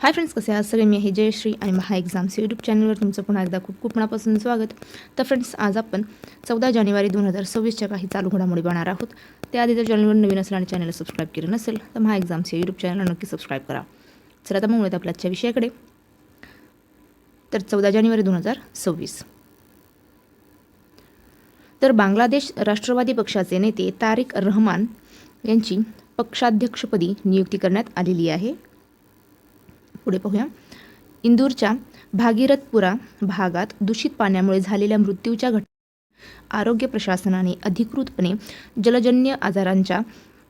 Hi friends कसे आहात सगळे? मी आहे जयश्री आणि महा एक्झाम्स यूट्यूब चॅनलवर तुमचं पुन्हा एकदा खूप खूप मनापासून स्वागत. तर फ्रेंड्स आज आपण चौदा जानेवारी दोन हजार सव्वीसच्या काही चालू घडामोडी पाहणार आहोत. त्याआधी जर चॅनलवर नवीन असेल आणि चॅनलला सबस्क्राईब केलं नसेल तर महा एक्झाम्स या यूट्यूब चॅनलला नक्की सबस्क्राईब करा. चला तर मग वळूयात आपल्या आजच्या विषयाकडे. तर चौदा जानेवारी दोन हजार सव्वीस. तर बांगलादेश राष्ट्रवादी पक्षाचे नेते तारिक रहमान यांची पक्षाध्यक्षपदी नियुक्ती करण्यात आलेली आहे. पुढे पाहूया. इंदूरच्या भागीरथपुरा भागात दूषित पाण्यामुळे झालेल्या मृत्यूच्या घट आरोग्य प्रशासनाने अधिकृतपणे जलजन्य आजारांच्या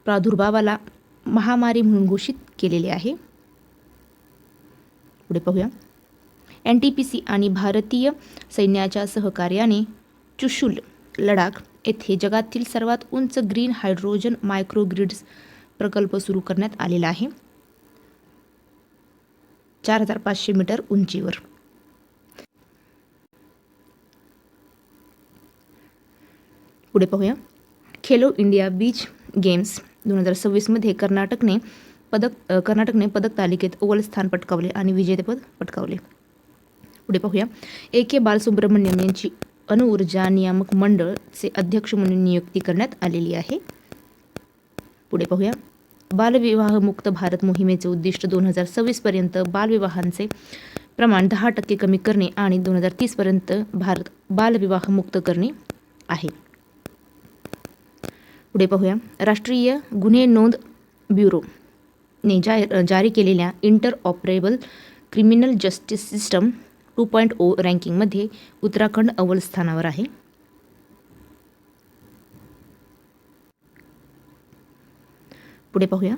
प्रादुर्भावाला महामारी म्हणून घोषित केलेले आहे. पुढे पाहूया. एन टी पी सी आणि भारतीय सैन्याच्या सहकार्याने चुशुल लडाख येथे जगातील सर्वात उंच ग्रीन हायड्रोजन मायक्रोग्रिड्स प्रकल्प सुरू करण्यात आलेला आहे. चार हजार पाचशे मीटर उंचीवर. पुढे पाहूया. खेलो इंडिया बीच गेम्स दोन हजार सव्वीसमध्ये कर्नाटकने पदक कर्नाटकने पदक तालिकेत अव्वल स्थान पटकावले आणि विजेतेपद पटकावले. पुढे पाहूया. ए के बालसुब्रमण्यम यांची अणुऊर्जा नियामक मंडळचे अध्यक्ष म्हणून नियुक्ती करण्यात आलेली आहे. पुढे पाहूया. बालविवाहमुक्त भारत मोहिमेचे उद्दिष्ट दोन हजार सव्वीसपर्यंत बालविवाहांचे प्रमाण दहा टक्के कमी करणे आणि दोन हजार तीसपर्यंत भारत बालविवाहमुक्त करणे आहे. पुढे पाहूया. राष्ट्रीय गुन्हे नोंद ब्युरोने जा जारी केलेल्या interoperable criminal justice system two point O रँकिंगमध्ये Uttarakhand अव्वल स्थानावर आहे. पुढे पाहूया.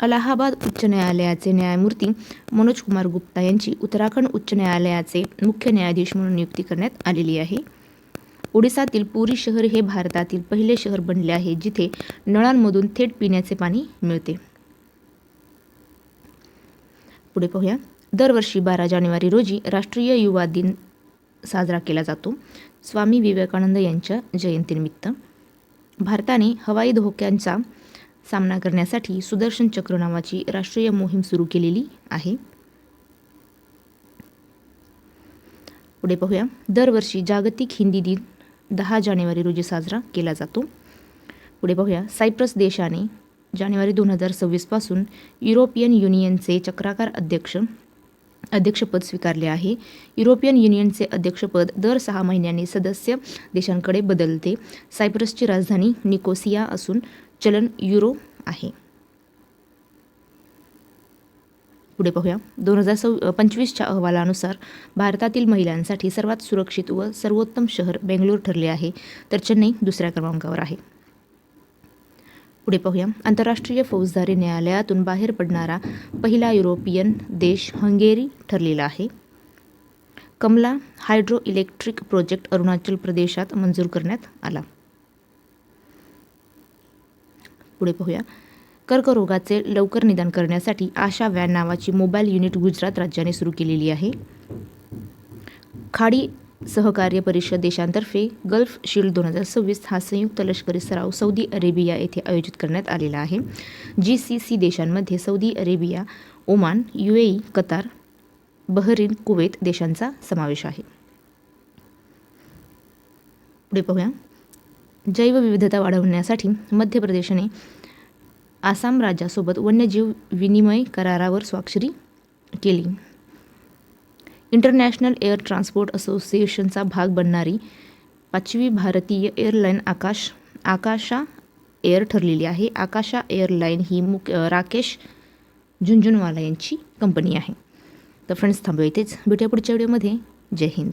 अलाहाबाद उच्च न्यायालयाचे न्यायमूर्ती मनोज कुमार गुप्ता यांची उत्तराखंड उच्च न्यायालयाचे मुख्य न्यायाधीश म्हणून नियुक्ती करण्यात आलेली आहे. ओडिसातील पुरी शहर हे भारतातील पहिले शहर बनले आहे जिथे नळांमधून थेट पिण्याचे पाणी मिळते. पुढे पाहूया. दरवर्षी बारा जानेवारी रोजी राष्ट्रीय युवा दिन साजरा केला जातो. स्वामी विवेकानंद यांच्या जयंतीनिमित्त भारताने हवाई धोक्यांचा सामना करण्यासाठी सुदर्शन चक्र नावाची राष्ट्रीय मोहीम सुरू केलेली आहे. पुढे पाहूया. दरवर्षी जागतिक हिंदी दिन दहा जानेवारी रोजी साजरा केला जातो. पुढे पाहूया. सायप्रस देशाने जानेवारी दोन हजार सव्वीसपासून युरोपियन युनियनचे चक्राकार अध्यक्ष अध्यक्षपद स्वीकारले आहे. युरोपियन युनियनचे अध्यक्षपद दर सहा महिन्यांनी सदस्य देशांकडे बदलते. सायप्रसची राजधानी निकोसिया असून चलन युरो आहे. पुढे पाहूया. दोन हजार सव पंचवीसच्या अहवालानुसार भारतातील महिलांसाठी सर्वात सुरक्षित व सर्वोत्तम शहर बेंगलोर ठरले आहे तर चेन्नई दुसऱ्या क्रमांकावर आहे. पुढे पाहूया. आंतरराष्ट्रीय फौजदारी न्यायालयातून बाहेर पडणारा पहिला युरोपियन देश हंगेरी ठरलेला आहे. Kamala hydroelectric project Arunachal प्रदेशात मंजूर करण्यात आला. पुढे पाहूया. कर्करोगाचे लवकर निदान करण्यासाठी आशा व्हॅन नावाची मोबाईल युनिट गुजरात राज्याने सुरू केलेली आहे. खाडी सहकार्य परिषद देशांतर्फे गल्फ शील्ड दोन हजार सव्वीस हा संयुक्त लष्करी सराव सौदी अरेबिया येथे आयोजित करण्यात आलेला आहे. जी सी सी देशांमध्ये Saudi Arabia Oman U A Qatar Bahrain Kuwait देशांचा समावेश आहे. पुढे पाहूया. जैवविविधता वाढवण्यासाठी मध्य प्रदेशने आसाम राज्यासोबत वन्यजीव विनिमय करारावर स्वाक्षरी केली. इंटरनॅशनल एअर ट्रान्सपोर्ट असोसिएशनचा भाग बनणारी पाचवी भारतीय एअरलाईन आकाश आकाशा एअर ठरलेली आहे. आकाशा एअरलाईन ही मुख्य राकेश झुंझुनवाला यांची कंपनी आहे. तर फ्रेंड्स थांबूया इथेच. भेटूया पुढच्या व्हिडिओमध्ये. जय हिंद.